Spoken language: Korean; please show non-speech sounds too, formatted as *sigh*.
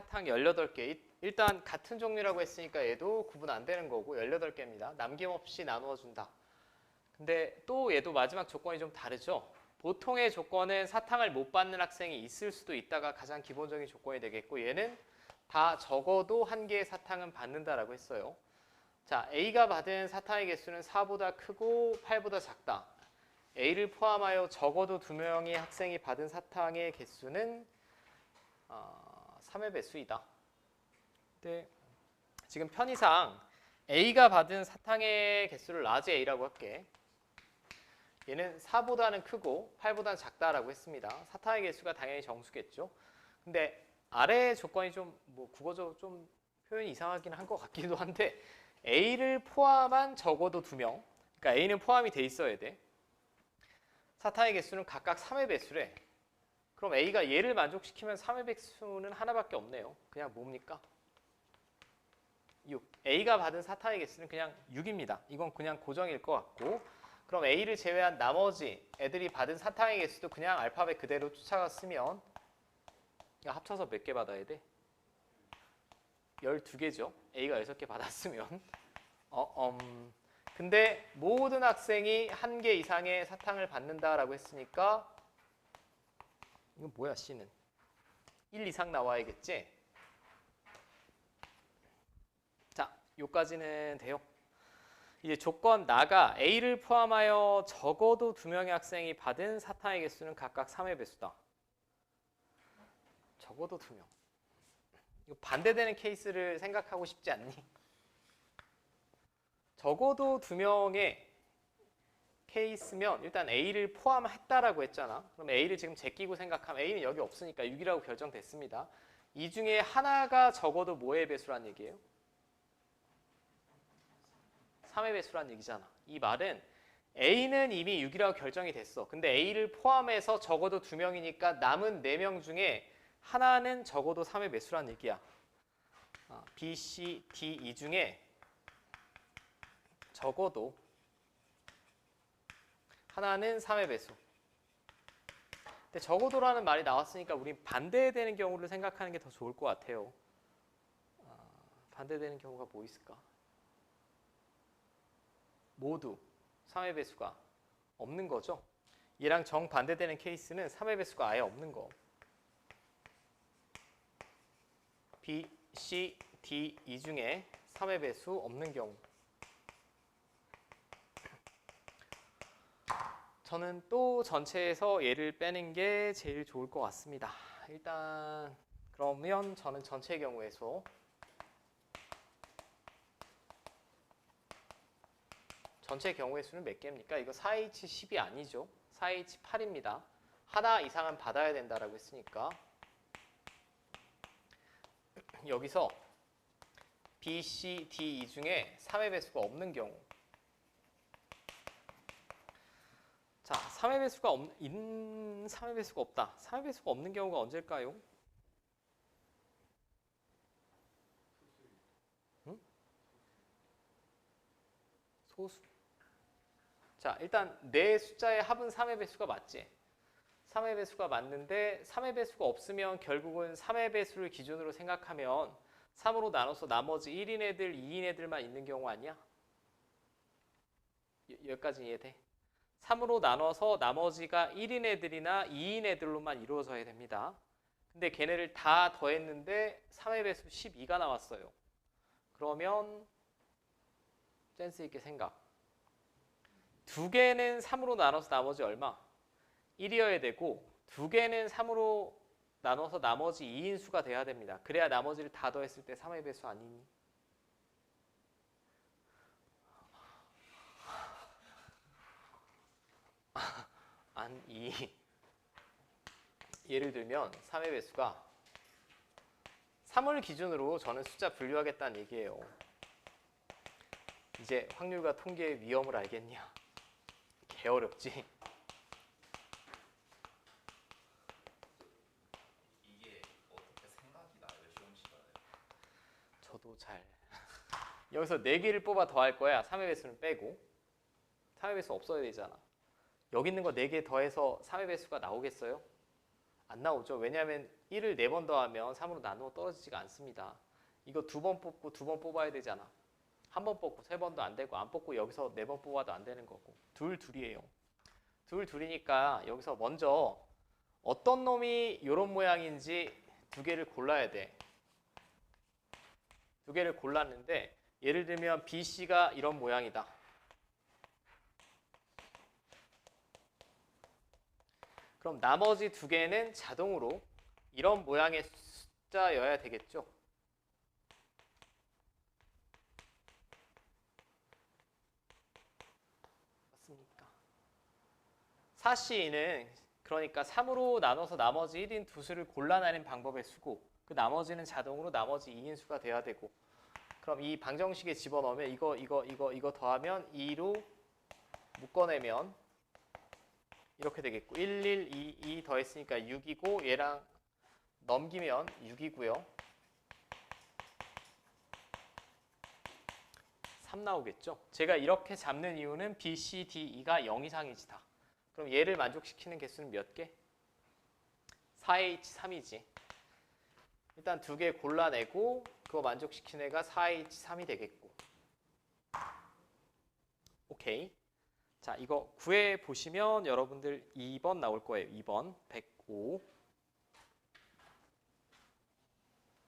사탕 18개. 일단 같은 종류라고 했으니까 얘도 구분 안 되는 거고 18개입니다. 남김없이 나누어 준다. 근데 또 얘도 마지막 조건이 좀 다르죠. 보통의 조건은 사탕을 못 받는 학생이 있을 수도 있다가 가장 기본적인 조건이 되겠고 얘는 다 적어도 한 개의 사탕은 받는다라고 했어요. 자, A가 받은 사탕의 개수는 4보다 크고 8보다 작다. A를 포함하여 적어도 두 명의 학생이 받은 사탕의 개수는 어, 3의 배수이다. 근데 지금 편의상 A가 받은 사탕의 개수를 라지 A라고 할게. 얘는 4보다는 크고 8보다는 작다라고 했습니다. 사탕의 개수가 당연히 정수겠죠. 근데 아래 조건이 좀 뭐 국어적으로 좀 표현이 이상하긴 한 것 같기도 한데 A를 포함한 적어도 두 명. 그러니까 A는 포함이 돼 있어야 돼. 사탕의 개수는 각각 3의 배수래. 그럼 A가 얘를 만족시키면 3의 배수는 하나밖에 없네요. 그냥 뭡니까? 6. A가 받은 사탕의 개수는 그냥 6입니다. 이건 그냥 고정일 것 같고 그럼 A를 제외한 나머지 애들이 받은 사탕의 개수도 그냥 알파벳 그대로 쫓아갔으면 합쳐서 몇 개 받아야 돼? 12개죠. A가 6개 받았으면 *laughs* 어, 음. 근데 모든 학생이 한 개 이상의 사탕을 받는다라고 했으니까 이건 뭐야 C는 1 이상 나와야겠지? 자, 요까지는 돼요. 이제 조건 나가 A를 포함하여 적어도 두 명의 학생이 받은 사탕의 개수는 각각 3의 배수다. 적어도 두 명. 이거 반대되는 케이스를 생각하고 싶지 않니? 적어도 두 명의 케이스면 일단 A를 포함했다라고 했잖아. 그럼 A를 지금 제끼고 생각하면 A는 여기 없으니까 6이라고 결정됐습니다. 이 중에 하나가 적어도 뭐의 배수란 얘기예요? 3의 배수란 얘기잖아. 이 말은 A는 이미 6이라고 결정이 됐어. 근데 A를 포함해서 적어도 두 명이니까 남은 네명 중에 하나는 적어도 3의 배수란 얘기야. 어, B, C, D 이 중에 적어도 하나는 3의 배수. 근데 적어도라는 말이 나왔으니까 우린 반대되는 경우를 생각하는 게 더 좋을 것 같아요. 어, 반대되는 경우가 뭐 있을까? 모두 3의 배수가 없는 거죠. 얘랑 정반대되는 케이스는 3의 배수가 아예 없는 거. B, C, D 이 중에 3의 배수 없는 경우. 저는 또 전체에서 얘를 빼는 게 제일 좋을 것 같습니다. 일단 그러면 저는 전체 경우에서 전체 경우의 수는 몇 개입니까? 이거 4H10이 아니죠. 4H8입니다. 하나 이상은 받아야 된다라고 했으니까 여기서 B, C, D 이 중에 3의 배수가 없는 경우 자, 3의 배수가 없, 인 3의 배수가 없다. 3의 배수가 없는 경우가 언제일까요? 응? 소수. 자, 일단 내 숫자의 합은 3의 배수가 맞지? 3의 배수가 맞는데 3의 배수가 없으면 결국은 3의 배수를 기준으로 생각하면 3으로 나눠서 나머지 1인 애들, 2인 애들만 있는 경우 아니야? 여- 여기까지 이해돼? 3으로 나눠서 나머지가 1인 애들이나 2인 애들로만 이루어져야 됩니다. 근데 걔네를 다 더했는데 3의 배수 12가 나왔어요. 그러면 센스 있게 생각. 두 개는 3으로 나눠서 나머지 얼마? 1이어야 되고 두 개는 3으로 나눠서 나머지 2인 수가 돼야 됩니다. 그래야 나머지를 다 더했을 때 3의 배수 아니니? 아니 예를 들면 3의 배수가 3을 기준으로 저는 숫자 분류하겠다는 얘기예요. 이제 확률과 통계의 위험을 알겠냐? 개 어렵지. 이게 어떻게 생각이 나요? 시험 시간에 저도 잘. *laughs* 여기서 4개를 뽑아 더 할 거야. 3의 배수는 빼고. 3의 배수 없어야 되잖아 여기 있는 거 4개 더해서 3의 배수가 나오겠어요? 안 나오죠. 왜냐하면 1을 4번 더하면 3으로 나누어 떨어지지가 않습니다. 이거 두 번 뽑고 두 번 뽑아야 되잖아. 한 번 뽑고 세 번도 안 되고 안 뽑고 여기서 네 번 뽑아도 안 되는 거고 둘 둘이에요. 둘 둘이니까 여기서 먼저 어떤 놈이 이런 모양인지 두 개를 골라야 돼. 두 개를 골랐는데 예를 들면 B, C가 이런 모양이다. 그럼 나머지 두 개는 자동으로 이런 모양의 숫자여야 되겠죠. 맞습니까? 4C는 그러니까 3으로 나눠서 나머지 1인 두 수를 골라내는 방법의 수고 그 나머지는 자동으로 나머지 2인 수가 돼야 되고 그럼 이 방정식에 집어넣으면 이거 이거 이거 이거 더하면 2로 묶어내면 이렇게 되겠고 1, 1, 2, 2 더했으니까 6이고 얘랑 넘기면 6이고요. 3 나오겠죠? 제가 이렇게 잡는 이유는 B, C, D, E가 0 이상이지다. 그럼 얘를 만족시키는 개수는 몇 개? 4H3이지. 일단 두 개 골라내고 그거 만족시키는 애가 4H3이 되겠고. 오케이 자 이거 구해 보시면 여러분들 2번 나올 거예요. 2번 105